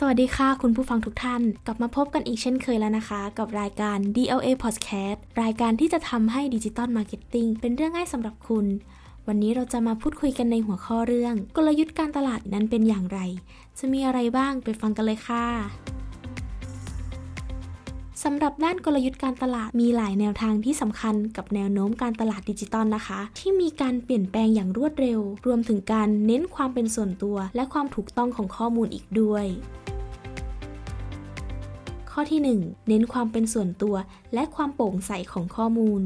สวัสดีค่ะคุณผู้ฟังทุกท่าน กลับมาพบกันอีกเช่นเคยแล้วนะคะ กับรายการ DLA Podcast รายการที่จะทำให้ดิจิตอลมาร์เก็ตติ้งเป็นเรื่องง่ายสำหรับคุณ วันนี้เราจะมาพูดคุยกันในหัวข้อเรื่อง กลยุทธ์การตลาดนั้นเป็นอย่างไร จะมีอะไรบ้างไปฟังกันเลยค่ะสำหรับด้านกลยุทธ์การตลาดมีหลายแนวทางที่สำคัญกับแนวโน้มการตลาดดิจิตอลนะคะ ที่มีการเปลี่ยนแปลงอย่างรวดเร็ว รวมถึงการเน้นความเป็นส่วนตัว และความถูกต้องของข้อมูลอีกด้วย ข้อที่ 1 เน้นความเป็นส่วนตัว และความโปร่งใสของข้อมูล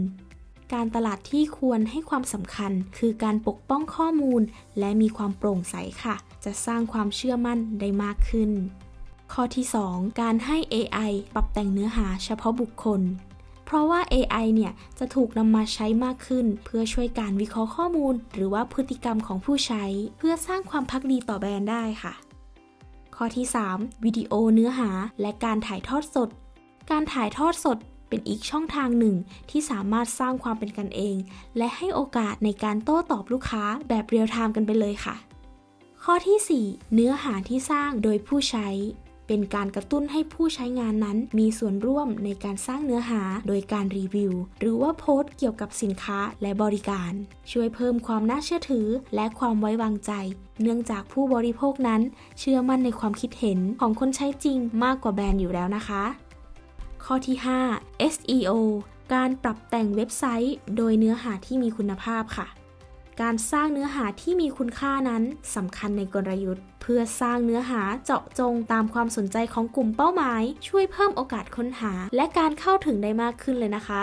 การตลาดที่ควรให้ความสำคัญ คือการปกป้องข้อมูล และมีความโปร่งใสค่ะ จะสร้างความเชื่อมั่นได้มากขึ้น ข้อที่ 2 การให้ AI ปรับแต่งเนื้อหาเฉพาะบุคคลเพราะว่า AI เนี่ยจะถูกนำมาใช้มากขึ้น เพื่อช่วยการวิเคราะห์ข้อมูล หรือว่าพฤติกรรมของผู้ใช้ เพื่อสร้างความพักดีต่อแบรนด์ได้ค่ะ ข้อที่ 3 วิดีโอเนื้อหาและการถ่ายทอดสด การถ่ายทอดสดเป็นอีกช่องทางหนึ่งที่สามารถสร้างความเป็นกันเอง และให้โอกาสในการโต้ตอบลูกค้าแบบเรียลไทม์กันไปเลยค่ะ ข้อที่ 4 เนื้อหาที่สร้างโดยผู้ใช้ เป็นการกระตุ้นให้ผู้ใช้งานนั้น มีส่วนร่วมในการสร้างเนื้อหาโดยการรีวิว หรือว่าโพสต์เกี่ยวกับสินค้าและบริการ ช่วยเพิ่มความน่าเชื่อถือและความไว้วางใจ เนื่องจากผู้บริโภคนั้น เชื่อมั่นในความคิดเห็นของคนใช้จริงมากกว่าแบรนด์อยู่แล้วนะคะ ข้อที่ 5 SEO การปรับแต่งเว็บไซต์ โดยเนื้อหาที่มีคุณภาพค่ะ การสร้างเนื้อหาที่มีคุณค่านั้นสำคัญในกลยุทธ์ เพื่อสร้างเนื้อหาเจาะจงตามความสนใจของกลุ่มเป้าหมาย ช่วยเพิ่มโอกาสค้นหา และการเข้าถึงได้มากขึ้นเลยนะคะ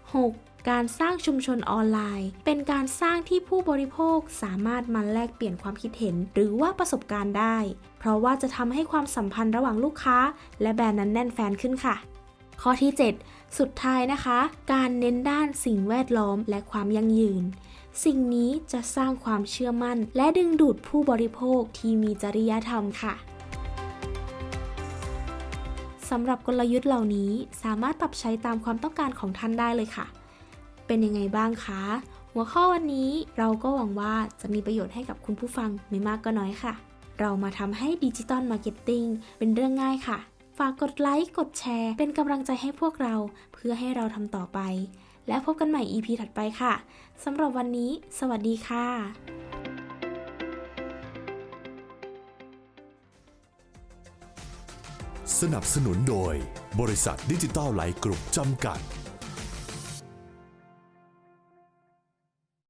6. การสร้างชุมชนออนไลน์ เป็นการสร้างที่ผู้บริโภคสามารถมาแลกเปลี่ยนความคิดเห็น หรือว่าประสบการณ์ได้ เพราะว่าจะทำให้ความสัมพันธ์ระหว่างลูกค้า และแบรนด์นั้นแน่นแฟนขึ้นค่ะ ข้อที่ 7 สุดท้ายนะคะ การเน้นด้านสิ่งแวดล้อมและความยั่งยืน สิ่งนี้จะสร้างความเชื่อมั่น และดึงดูดผู้บริโภคที่มีจริยธรรมค่ะสำหรับกลยุทธ์เหล่านี้สามารถปรับใช้ตามความต้องการของท่านได้เลยค่ะ เป็นยังไงบ้างคะ หัวข้อวันนี้เราก็หวังว่าจะมีประโยชน์ให้กับคุณผู้ฟังไม่มากก็น้อยค่ะ เรามาทำให้ดิจิตอลมาร์เก็ตติ้งเป็นเรื่องง่ายค่ะ ฝากกดไลค์ กดแชร์ เป็นกำลังใจให้พวกเราเพื่อให้เราทำต่อไป และพบกันใหม่ EP ถัดไปค่ะสำหรับวันนี้ สวัสดีค่ะสนับสนุนโดย บริษัทดิจิตอลไลท์กรุ๊ปจำกัด